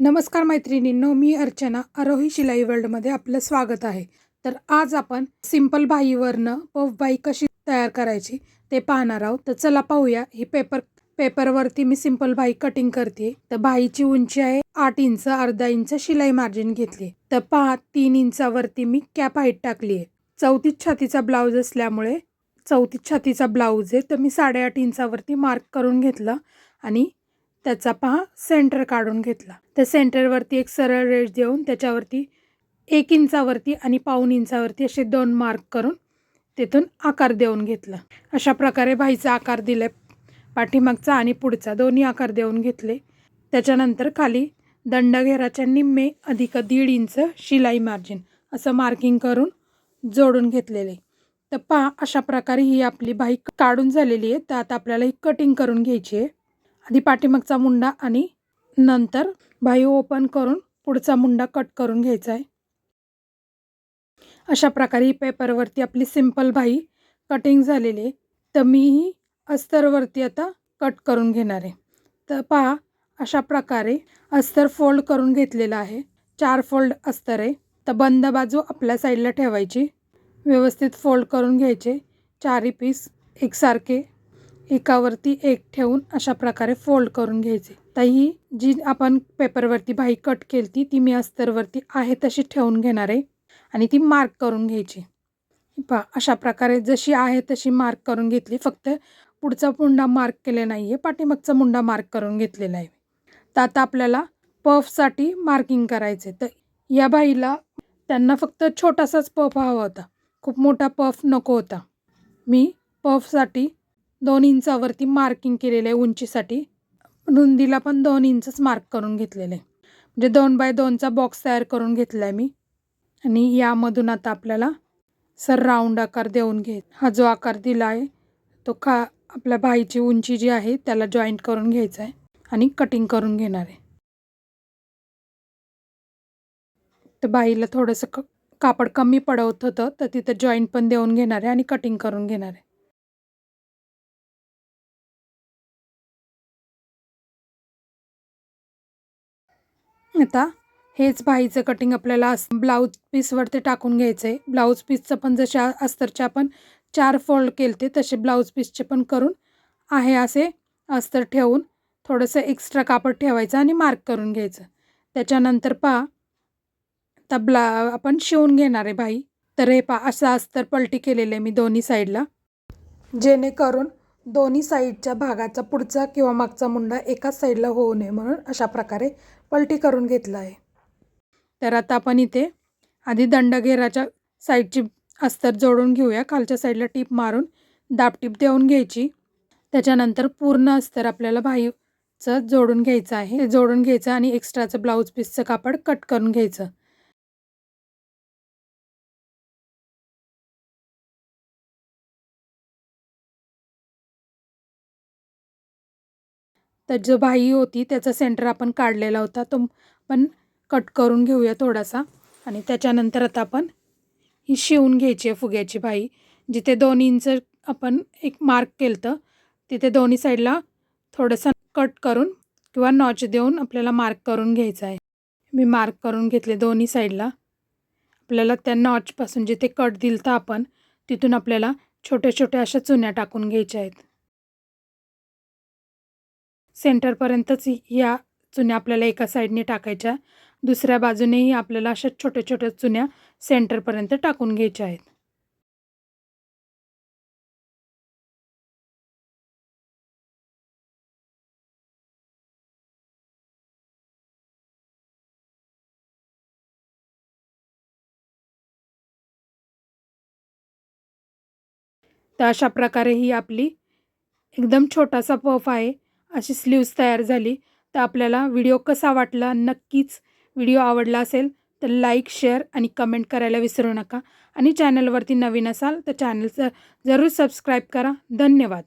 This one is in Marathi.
नमस्कार मैत्रिणींनो मी अर्चना. आरोही शिलाई वर्ल्डमध्ये आपलं स्वागत आहे. तर आज आपण सिंपल बाईवरनं पफ बाई कशी तयार करायची ते पाहणार आहोत. तर चला पाहूया. ही पेपर पेपरवरती मी सिंपल बाई कटिंग करते. तर बाईची उंची आहे आठ इंच अर्धा इंच शिलाई मार्जिन घेतली. तर पहा तीन इंचावरती मी कॅप हाईट टाकली आहे. चौतीस छातीचा ब्लाऊज असल्यामुळे चौतीस छातीचा ब्लाऊज आहे. तर मी साडेआठ इंचावरती मार्क करून घेतलं आणि त्याचा पहा सेंटर काढून घेतला. त्या सेंटरवरती एक सरळ रेष देऊन त्याच्यावरती एक इंचावरती आणि पाऊन इंचावरती असे दोन मार्क करून तिथून आकार देऊन घेतला. अशा प्रकारे बाईचा आकार दिला पाठीमागचा आणि पुढचा दोन्ही आकार देऊन घेतले. त्याच्यानंतर खाली दंडघेराच्या निम्मे अधिक दीड इंच शिलाई मार्जिन असं मार्किंग करून जोडून घेतलेले. तर पहा अशा प्रकारे ही आपली बाई काढून झालेली आहे. तर आता आपल्याला ही कटिंग करून घ्यायची आहे. आधी पाठीमागचा मुंडा आणि नंतर बाही ओपन करून पुढचा मुंडा कट करून घ्यायचा आहे. अशा प्रकारे ही पेपरवरती आपली सिंपल बाई कटिंग झालेली आहे. तर मीही अस्तरवरती आता कट करून घेणार आहे. तर पहा अशा प्रकारे अस्तर फोल्ड करून घेतलेलं आहे. चार फोल्ड अस्तर आहे. तर बंद बाजू आपल्या साईडला ठेवायची. व्यवस्थित फोल्ड करून घ्यायचे. चारही पीस एकसारखे. एकावरती एक ठेवून अशा प्रकारे फोल्ड करून घ्यायचे. तर ही जी आपण पेपरवरती बाही कट केली ती ती मी अस्तरवरती आहे तशी ठेवून घेणार आहे. आणि ती मार्क करून घ्यायची. पहा अशा प्रकारे जशी आहे तशी मार्क करून घेतली. फक्त पुढचा मुंडा मार्क केले नाही आहे पाठीमागचा मुंडा मार्क करून घेतलेला आहे. तर आता आपल्याला पफसाठी मार्किंग करायचे तर या बाईला त्यांना फक्त छोटासाच पफ हवा होता. खूप मोठा पफ नको होता. मी पफसाठी दोन इंचावरती मार्किंग केलेलं आहे उंचीसाठी. रुंदीला पण दोन इंचच मार्क करून घेतलेलं. आहे म्हणजे दोन बाय दोनचा बॉक्स तयार करून घेतला आहे मी. आणि यामधून आता आपल्याला सर राऊंड आकार देऊन घे. हा जो आकार दिला आहे तो खा आपल्या बाईची उंची जी आहे त्याला जॉईंट करून घ्यायचा आहे आणि कटिंग करून घेणार आहे. तर बाईला थोडंसं क कापड कमी पडवत होतं तर तिथं जॉईंट पण देऊन घेणार आहे आणि कटिंग करून घेणार आहे. आता? हेच भाईचं कटिंग आपल्याला ब्लाऊज पीसवरती टाकून घ्यायचं आहे ब्लाऊज पीसचं पण जसे अस्तरचे आपण चार फोल्ड केले ते तसे ब्लाऊज पीसचे पण करून आहे असे अस्तर ठेवून थोडंसं एक्स्ट्रा कापड ठेवायचं आणि मार्क करून घ्यायचं. त्याच्यानंतर पहा आता ब्ला आपण शिवून घेणार आहे बाई तर हे पहा असं अस्तर पलटी केलेलं आहे मी दोन्ही साईडला जेणेकरून दोन्ही साईडच्या भागाचा पुढचा किंवा मागचा मुंडा एकाच साईडला होऊ नये म्हणून अशा प्रकारे पलटी करून घेतला आहे. तर आता आपण इथे आधी दंडघेराच्या साईडची अस्तर जोडून घेऊया. खालच्या साईडला टीप मारून दाबटीप देऊन घ्यायची. त्याच्यानंतर पूर्ण अस्तर आपल्याला बाहीचं जोडून घ्यायचं आहे. जोडून घ्यायचं आणि एक्स्ट्राचं ब्लाऊज पीसचं कापड कट करून घ्यायचं. तर जो भाई होती त्याचा सेंटर आपण काढलेला होता. तो पण कट करून घेऊया थोडासा. आणि त्याच्यानंतर आता आपण ही शिवून घ्यायची आहे फुग्याची बाई जिथे दोन इंच आपण एक मार्क केलं तर तिथे दोन्ही साईडला थोडंसं कट करून किंवा नॉच देऊन आपल्याला मार्क करून घ्यायचं आहे. मी मार्क करून घेतले दोन्ही साईडला आपल्याला त्या नॉचपासून जिथे कट दिलं तर आपण तिथून आपल्याला छोट्या छोट्या अशा चुन्या टाकून घ्यायच्या आहेत. सेंटरपर्यंतच या चुन्या आपल्याला एका साईडने टाकायच्या. दुसऱ्या बाजूनेही आपल्याला अशा छोट्या छोट्या चुन्या सेंटरपर्यंत टाकून घ्यायच्या आहेत. तर अशा प्रकारे ही आपली एकदम छोटासा पफ आहे. अशी स्लीव्स तयार झाली. तर आपल्याला व्हिडिओ कसा वाटला? नक्कीच व्हिडिओ आवडला असेल तर लाईक शेअर आणि कमेंट करायला विसरू नका. आणि चॅनलवरती नवीन असाल तर चॅनलचं जरूर सबस्क्राईब करा. धन्यवाद.